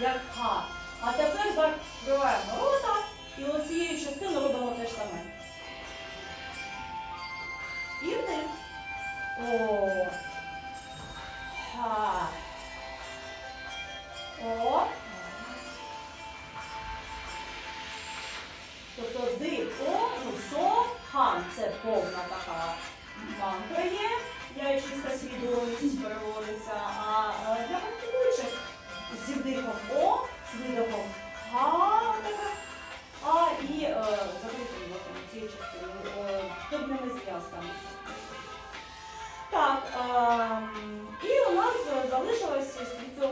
як ха. А тепер закриваємо рота і оцією частиною робимо те ж саме. І вдих. О. Ха. О. Тобто ди, о, со, хан. Це повна така мантра є. Я чиста свідомість переводиться. зараз. Так, ем, і у нас залишилось від цього.